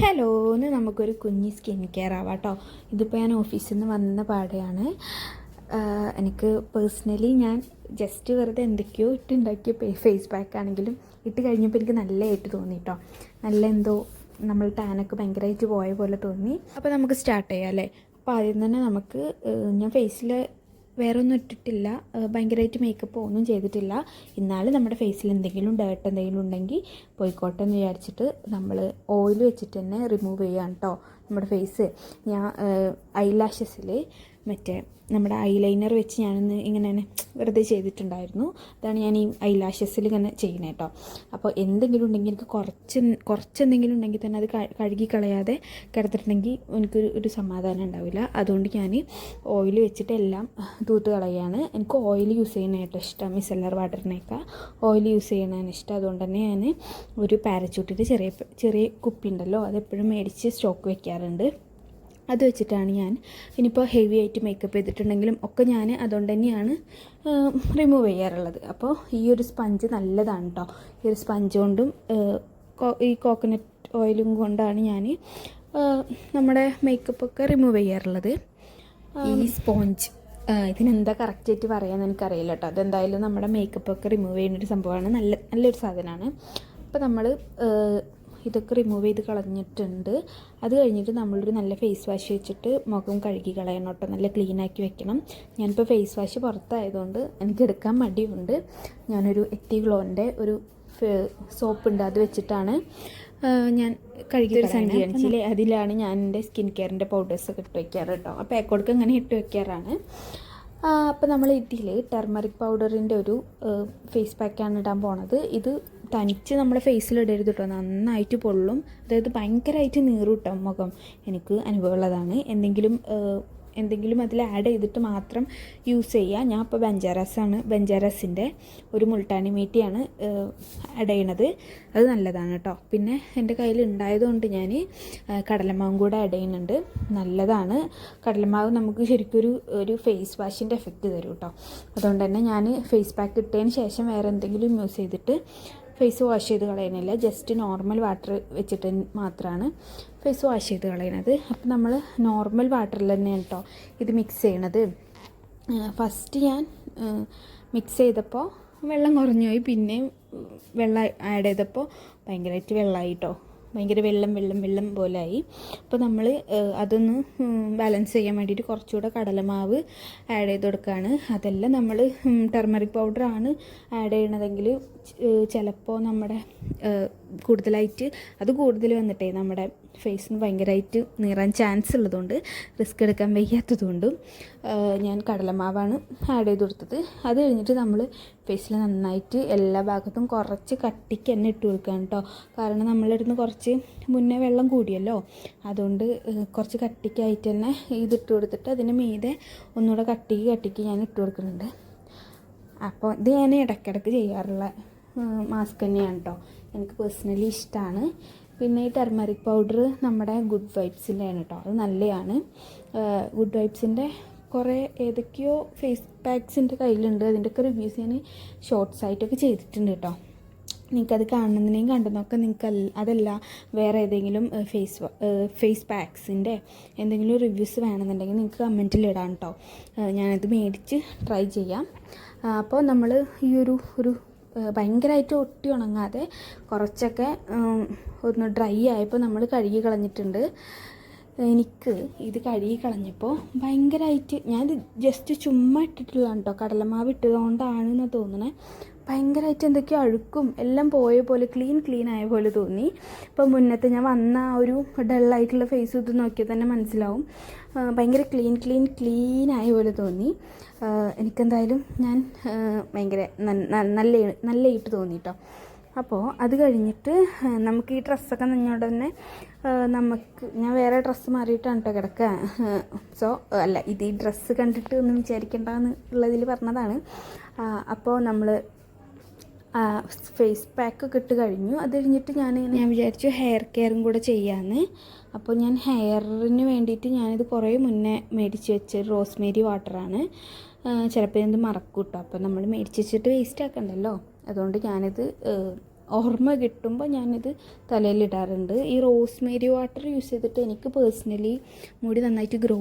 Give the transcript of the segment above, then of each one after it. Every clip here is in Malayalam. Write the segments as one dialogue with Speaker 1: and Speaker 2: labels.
Speaker 1: ഹലോ എന്ന് നമുക്കൊരു കുഞ്ഞി സ്കിൻ കെയർ ആവാം കേട്ടോ ഇതിപ്പോൾ ഞാൻ ഓഫീസിൽ നിന്ന് വന്ന പാടെയാണ്. എനിക്ക് പേഴ്സണലി ഞാൻ ജസ്റ്റ് വെറുതെ എന്തൊക്കെയോ ഇട്ടുണ്ടാക്കിയ ഫേസ് പാക്ക് ആണെങ്കിലും ഇട്ട് കഴിഞ്ഞപ്പോൾ എനിക്ക് നല്ല നല്ലതായിട്ട് തോന്നി കേട്ടോ നല്ല എന്തോ നമ്മൾ ടാനൊക്കെ ഭയങ്കരമായിട്ട് പോയ പോലെ തോന്നി. അപ്പോൾ നമുക്ക് സ്റ്റാർട്ട് ചെയ്യാം അല്ലേ? അപ്പോൾ ആദ്യം തന്നെ നമുക്ക് ഞാൻ ഫേസിൽ വേറെ ഒന്നും ഇട്ടിട്ടില്ല ഭയങ്കരമായിട്ട് മേക്കപ്പ് ഒന്നും ചെയ്തിട്ടില്ല. എന്നാലും നമ്മുടെ ഫേസിൽ എന്തെങ്കിലും ഡേർട്ട് എന്തെങ്കിലും ഉണ്ടെങ്കിൽ പോയിക്കോട്ടെ എന്ന് വിചാരിച്ചിട്ട് നമ്മൾ ഓയിൽ വെച്ചിട്ട് തന്നെ റിമൂവ് ചെയ്യാം കേട്ടോ നമ്മുടെ ഫേസ് ഞാൻ ഐലാഷസിൽ മറ്റേ നമ്മുടെ ഐലൈനർ വെച്ച് ഞാനൊന്ന് ഇങ്ങനെ വെറുതെ ചെയ്തിട്ടുണ്ടായിരുന്നു. അതാണ് ഞാൻ ഈ ഐലാഷസിൽ ഇങ്ങനെ ചെയ്യുന്നത് കേട്ടോ. അപ്പോൾ എന്തെങ്കിലും ഉണ്ടെങ്കിൽ എനിക്ക് കുറച്ച് കുറച്ച് എന്തെങ്കിലും ഉണ്ടെങ്കിൽ തന്നെ അത് കഴുകി കളയാതെ കിടത്തിട്ടുണ്ടെങ്കിൽ എനിക്കൊരു ഒരു സമാധാനം ഉണ്ടാവില്ല. അതുകൊണ്ട് ഞാൻ ഓയിൽ വെച്ചിട്ട് എല്ലാം തൂത്ത് കളയാണ്. എനിക്ക് ഓയിൽ യൂസ് ചെയ്യുന്നതായിട്ട് ഇഷ്ടം. മിസല്ലർ വാട്ടറിനേക്കാൾ ഓയിൽ യൂസ് ചെയ്യണതാണ് ഇഷ്ടം. അതുകൊണ്ട് തന്നെ ഞാൻ ഒരു പാരച്ചൂട്ടിന്റെ ചെറിയ ചെറിയ കുപ്പി ഉണ്ടല്ലോ അതെപ്പോഴും മേടിച്ച് സ്റ്റോക്ക് വെക്കാറുണ്ട്. അത് വെച്ചിട്ടാണ് ഞാൻ ഇനിയിപ്പോൾ ഹെവി ആയിട്ട് മേക്കപ്പ് ചെയ്തിട്ടുണ്ടെങ്കിലും ഒക്കെ ഞാൻ അതുകൊണ്ട് തന്നെയാണ് റിമൂവ് ചെയ്യാറുള്ളത്. അപ്പോൾ ഈ ഒരു സ്പഞ്ച് നല്ലതാണ് കേട്ടോ ഈ ഒരു സ്പഞ്ച് കൊണ്ടും ഈ കോക്കനട്ട് ഓയിലും കൊണ്ടാണ് ഞാൻ നമ്മുടെ മേക്കപ്പൊക്കെ റിമൂവ് ചെയ്യാറുള്ളത്. ഈ സ്പോഞ്ച് ഇതിനെന്താ കറക്റ്റായിട്ട് പറയാമെന്ന് എനിക്കറിയില്ല കേട്ടോ അതെന്തായാലും നമ്മുടെ മേക്കപ്പൊക്കെ റിമൂവ് ചെയ്യുന്നൊരു സംഭവമാണ്. നല്ല നല്ലൊരു സാധനമാണ്. അപ്പോൾ നമ്മൾ ഇതൊക്കെ റിമൂവ് ചെയ്ത് കളഞ്ഞിട്ടുണ്ട്. അത് കഴിഞ്ഞിട്ട് നമ്മളൊരു നല്ല ഫേസ് വാഷ് വെച്ചിട്ട് മുഖം കഴുകി കളയണം കേട്ടോ. നല്ല ക്ലീൻ ആക്കി വെക്കണം. ഞാനിപ്പോൾ ഫേസ് വാഷ് പുറത്തായതുകൊണ്ട് എനിക്ക് എടുക്കാൻ മടിയുണ്ട്. ഞാനൊരു എത്തി ഗ്ലോന്റെ ഒരു സോപ്പ് ഉണ്ട്. അത് വെച്ചിട്ടാണ് ഞാൻ കഴുകിയൊരു സഞ്ചി കാണിച്ചില്ലേ അതിലാണ് ഞാൻ എന്റെ സ്കിൻ കെയറിന്റെ പൗഡേഴ്സൊക്കെ ഇട്ട് വെക്കാറ് കേട്ടോ. അപ്പോൾ പേക്കോടൊക്കെ അങ്ങനെ ഇട്ട് വെക്കാറാണ്. അപ്പോൾ നമ്മൾ ഇതിൽ ടെർമറിക് പൗഡറിന്റെ ഒരു ഫേസ് പാക്കാണ് ഇടാൻ പോണത്. ഇത് തനിച്ച് നമ്മുടെ ഫേസിൽ ഇടരുത് കേട്ടോ നന്നായിട്ട് പൊള്ളും. അതായത് ഭയങ്കരമായിട്ട് നീറും മുഖം. എനിക്ക് അനുഭവമുള്ളതാണ്. എന്തെങ്കിലും എന്തെങ്കിലും അതിൽ ആഡ് ചെയ്തിട്ട് മാത്രം യൂസ് ചെയ്യുക ഞാൻ ഇപ്പോൾ ബഞ്ചാറാസാണ്. ബഞ്ചാറാസിന്റെ ഒരു മുൾട്ടാണി മീറ്റിയാണ് ആഡ് ചെയ്യണത്. അത് നല്ലതാണ് കേട്ടോ പിന്നെ എന്റെ കയ്യിൽ ഉണ്ടായതുകൊണ്ട് ഞാൻ കടലമാവും കൂടെ ആഡ് ചെയ്യുന്നുണ്ട്. നല്ലതാണ്. കടലമാവ് നമുക്ക് ശരിക്കും ഒരു ഒരു ഫേസ് വാഷിന്റെ എഫക്റ്റ് തരും കേട്ടോ അതുകൊണ്ട് തന്നെ ഞാൻ ഫേസ് പാക്ക് ഇട്ടതിന് ശേഷം വേറെ എന്തെങ്കിലും യൂസ് ചെയ്തിട്ട് ഫേസ് വാഷ് ചെയ്ത് കളയുന്നില്ല ജസ്റ്റ് നോർമൽ വാട്ടർ വെച്ചിട്ട് മാത്രമാണ് ഫേസ് വാഷ് ചെയ്ത് കളയണത്. അപ്പം നമ്മൾ നോർമൽ വാട്ടറിൽ തന്നെയാണ് കേട്ടോ ഇത് മിക്സ് ചെയ്യണത്. ഫസ്റ്റ് ഞാൻ മിക്സ് ചെയ്തപ്പോൾ വെള്ളം കുറഞ്ഞുപോയി പിന്നെയും വെള്ളം ആഡ് ചെയ്തപ്പോൾ ഭയങ്കരമായിട്ട് വെള്ളമായി കേട്ടോ ഭയങ്കര വെള്ളം വെള്ളം വെള്ളം പോലായി. അപ്പോൾ നമ്മൾ അതൊന്ന് ബാലൻസ് ചെയ്യാൻ വേണ്ടിയിട്ട് കുറച്ചുകൂടെ കടലമാവ് ആഡ് ചെയ്ത് കൊടുക്കുകയാണ് അതെല്ലാം നമ്മൾ ടെർമറിക് പൗഡറാണ് ആഡ് ചെയ്യണതെങ്കിൽ ചിലപ്പോൾ നമ്മുടെ കൂടുതലായിട്ട് അത് കൂടുതൽ വന്നിട്ടേ നമ്മുടെ ഫേസിന് ഭയങ്കരമായിട്ട് നീറാൻ ചാൻസ് ഉള്ളതുകൊണ്ട് റിസ്ക് എടുക്കാൻ വയ്യാത്തതുകൊണ്ടും ഞാൻ കടലമാവാണ് ആഡ് ചെയ്ത് കൊടുത്തത്. അത് കഴിഞ്ഞിട്ട് നമ്മൾ ഫേസിൽ നന്നായിട്ട് എല്ലാ ഭാഗത്തും കുറച്ച് കട്ടിക്ക് തന്നെ ഇട്ട് കൊടുക്കുകയാണ് കേട്ടോ കാരണം നമ്മളിടുന്ന് കുറച്ച് മുന്നേ വെള്ളം കൂടിയല്ലോ. അതുകൊണ്ട് കുറച്ച് കട്ടിക്കായിട്ട് തന്നെ ഇതിട്ട് കൊടുത്തിട്ട് അതിന് മീതെ ഒന്നുകൂടെ കട്ടിക്ക് കട്ടിക്ക് ഞാൻ ഇട്ട് കൊടുക്കുന്നുണ്ട്. അപ്പോൾ ഇത് ഞാൻ ഇടയ്ക്കിടയ്ക്ക് ചെയ്യാറുള്ള മാസ്ക് തന്നെയാണ് കേട്ടോ എനിക്ക് പേഴ്സണലി ഇഷ്ടമാണ് പിന്നെ ഈ ടെർമറിക് പൗഡർ നമ്മുടെ ഗുഡ് വൈബ്സിന്റെയാണ് കേട്ടോ അത് നല്ലതാണ് ഗുഡ് വൈബ്സിന്റെ കുറേ ഏതൊക്കെയോ ഫേസ് പാക്സിന്റെ കയ്യിലുണ്ട്. അതിന്റെയൊക്കെ റിവ്യൂസ് ഞാൻ ഷോർട്സ് ആയിട്ടൊക്കെ ചെയ്തിട്ടുണ്ട് കേട്ടോ നിങ്ങൾക്കത് കാണുന്നതിനെയും കണ്ടെന്നൊക്കെ നിങ്ങൾക്ക് അതല്ല വേറെ ഏതെങ്കിലും ഫേസ് ഫേസ് പാക്സിന്റെ എന്തെങ്കിലും റിവ്യൂസ് വേണമെന്നുണ്ടെങ്കിൽ നിങ്ങൾക്ക് കമന്റിൽ ഇടാം കേട്ടോ ഞാനത് മേടിച്ച് ട്രൈ ചെയ്യാം. അപ്പോൾ നമ്മൾ ഈ ഒരു ഒരു ഭയങ്കരമായിട്ട് ഒട്ടി ഉണങ്ങാതെ കുറച്ചൊക്കെ ഒന്ന് ഡ്രൈ ആയപ്പോൾ നമ്മൾ കഴുകി കളഞ്ഞിട്ടുണ്ട്. എനിക്ക് ഇത് കഴുകി കളഞ്ഞപ്പോൾ ഭയങ്കരമായിട്ട് ഞാനിത് ജസ്റ്റ് ചുമ്മാ ഇട്ടിട്ടുള്ളതാണ് കേട്ടോ കടലമാവ് ഇട്ടതുകൊണ്ടാണെന്ന് തോന്നണേ. ഭയങ്കരമായിട്ട് എന്തൊക്കെയോ അഴുക്കും എല്ലാം പോയ പോലെ ക്ലീൻ ക്ലീൻ ആയ പോലെ തോന്നി. ഇപ്പോൾ മുന്നത്തെ ഞാൻ വന്ന ആ ഒരു ഡള്ളായിട്ടുള്ള ഫേസ് ഇത് നോക്കിയാൽ തന്നെ മനസ്സിലാവും. ഭയങ്കര ക്ലീൻ ക്ലീൻ ക്ലീൻ ആയ പോലെ തോന്നി. എനിക്കെന്തായാലും ഞാൻ ഭയങ്കര നല്ല നല്ല ഇട്ട് തോന്നി കേട്ടോ അപ്പോൾ അത് കഴിഞ്ഞിട്ട് നമുക്ക് ഈ ഡ്രസ്സൊക്കെ നിന്നോട് തന്നെ നമുക്ക് ഞാൻ വേറെ ഡ്രസ്സ് മാറിയിട്ടാണ് കേട്ടോ കിടക്കുക സോ അല്ല ഇത് ഈ ഡ്രസ്സ് കണ്ടിട്ട് ഒന്നും വിചാരിക്കേണ്ടെന്ന് പറഞ്ഞതാണ്. അപ്പോൾ നമ്മൾ ഫേസ് പാക്കൊക്കെ ഇട്ട് കഴിഞ്ഞു. അത് കഴിഞ്ഞിട്ട് ഞാൻ ഞാൻ വിചാരിച്ചു ഹെയർ കെയറും കൂടെ ചെയ്യാമെന്ന് അപ്പോൾ ഞാൻ ഹെയറിന് വേണ്ടിയിട്ട് ഞാനിത് കുറേ മുന്നേ മേടിച്ച് വെച്ച റോസ്മേരി വാട്ടറാണ് ചിലപ്പോൾ ഇത് മറക്കും കേട്ടോ അപ്പോൾ നമ്മൾ മേടിച്ച് വെച്ചിട്ട് വേസ്റ്റ് ആക്കണ്ടല്ലോ. അതുകൊണ്ട് ഞാനിത് ഓർമ്മ കിട്ടുമ്പോൾ ഞാനിത് തലയിലിടാറുണ്ട് ഈ റോസ്മേരി വാട്ടർ യൂസ് ചെയ്തിട്ട് എനിക്ക് പേഴ്സണലി മുടി നന്നായിട്ട് ഗ്രോ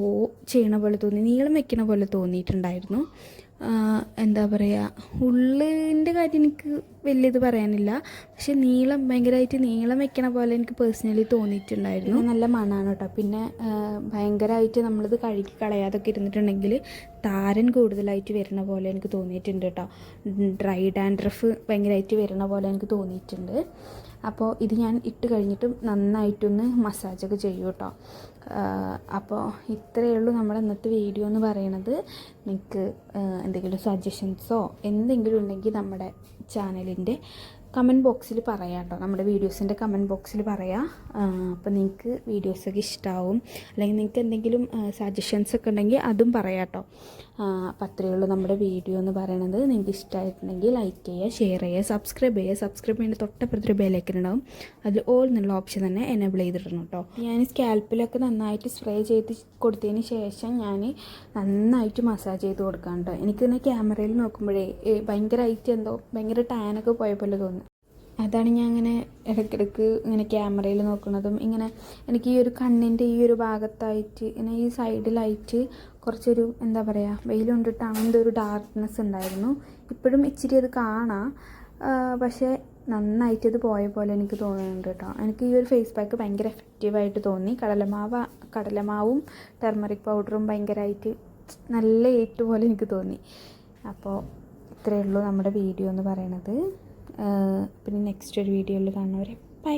Speaker 1: ചെയ്യണ പോലെ തോന്നി നീളം വെക്കണ പോലെ തോന്നിയിട്ടുണ്ടായിരുന്നു. എന്താ പറയുക ഉള്ളിന്റെ കാര്യം എനിക്ക് വലിയ ഇത് പറയാനില്ല. പക്ഷെ നീളം ഭയങ്കരമായിട്ട് നീളം വെക്കണ പോലെ എനിക്ക് പേഴ്സണലി തോന്നിയിട്ടുണ്ടായിരുന്നു. നല്ല മണമാണ് കേട്ടോ പിന്നെ ഭയങ്കരമായിട്ട് നമ്മളിത് കഴുകി കളയാതൊക്കെ ഇരുന്നിട്ടുണ്ടെങ്കിൽ താരൻ കൂടുതലായിട്ട് വരുന്ന പോലെ എനിക്ക് തോന്നിയിട്ടുണ്ട് കേട്ടോ. ഡ്രൈ ഡാൻഡ്രഫ് ഭയങ്കരമായിട്ട് വരുന്ന പോലെ എനിക്ക് തോന്നിയിട്ടുണ്ട്. അപ്പോൾ ഇത് ഞാൻ ഇട്ട് കഴിഞ്ഞിട്ട് നന്നായിട്ടൊന്ന് മസാജൊക്കെ ചെയ്യും കേട്ടോ. അപ്പോൾ ഇത്രയേ ഉള്ളൂ നമ്മുടെ ഇന്നത്തെ വീഡിയോ എന്ന് പറയണത്. നിങ്ങൾക്ക് എന്തെങ്കിലും സജഷൻസോ എന്തെങ്കിലും ഉണ്ടെങ്കിൽ നമ്മുടെ ചാനലിന്റെ കമന്റ് ബോക്സിൽ പറയാം കേട്ടോ നമ്മുടെ വീഡിയോസിന്റെ കമന്റ് ബോക്സിൽ പറയാം. അപ്പോൾ നിങ്ങൾക്ക് വീഡിയോസൊക്കെ ഇഷ്ടമാവും അല്ലെങ്കിൽ നിങ്ങൾക്ക് എന്തെങ്കിലും സജഷൻസ് ഒക്കെ ഉണ്ടെങ്കിൽ അതും പറയാം കേട്ടോ അപ്പോൾ നമ്മുടെ വീഡിയോ എന്ന് പറയുന്നത് നിങ്ങൾക്ക് ഇഷ്ടമായിട്ടുണ്ടെങ്കിൽ ലൈക്ക് ചെയ്യുക ഷെയർ ചെയ്യുക സബ്സ്ക്രൈബ് ചെയ്യുക. സബ്സ്ക്രൈബ് ചെയ്യുന്ന തൊട്ടപ്പുറത്തൊരു ബെലൈക്കൻ ഉണ്ടാവും. അതിൽ ഓൾ എന്നുള്ള ഓപ്ഷൻ തന്നെ എനേബിൾ ചെയ്തിടണം കേട്ടോ ഞാൻ സ്കാൽപ്പിലൊക്കെ നന്നായിട്ട് സ്പ്രേ ചെയ്ത് കൊടുത്തതിന് ശേഷം ഞാൻ നന്നായിട്ട് മസാജ് ചെയ്ത് കൊടുക്കാം കേട്ടോ എനിക്കിങ്ങനെ ക്യാമറയിൽ നോക്കുമ്പോഴേ ഭയങ്കര ഭയങ്കരമായിട്ട് എന്തോ ഭയങ്കര ടാനൊക്കെ പോയ പോലെ തോന്നുന്നു അതാണ് ഞാൻ അങ്ങനെ ഇടയ്ക്കിടയ്ക്ക് ഇങ്ങനെ ക്യാമറയിൽ നോക്കുന്നതും ഇങ്ങനെ എനിക്ക് ഈ ഒരു കണ്ണിന്റെ ഈ ഒരു ഭാഗത്തായിട്ട് ഇങ്ങനെ ഈ സൈഡിലായിട്ട് കുറച്ചൊരു എന്താ പറയുക വെയിൽ കൊണ്ടിട്ടാണ് എന്തോ ഒരു ഡാർക്ക്നെസ് ഉണ്ടായിരുന്നു. ഇപ്പോഴും ഇച്ചിരി അത് കാണാം. പക്ഷേ നന്നായിട്ട് ഇത് പോയ പോലെ എനിക്ക് തോന്നുന്നുണ്ട് കേട്ടോ എനിക്ക് ഈ ഒരു ഫേസ് പാക്ക് ഭയങ്കര എഫക്റ്റീവായിട്ട് തോന്നി. കടലമാവ് കടലമാവും ടെർമറിക് പൗഡറും ഭയങ്കരമായിട്ട് നല്ല ഏറ്റ് പോലെ എനിക്ക് തോന്നി. അപ്പോൾ ഇത്രയേ ഉള്ളൂ നമ്മുടെ വീഡിയോ എന്ന് പറയണത്. പിന്നെ നെക്സ്റ്റ് ഒരു വീഡിയോയിൽ കാണുന്നവരെ ബൈ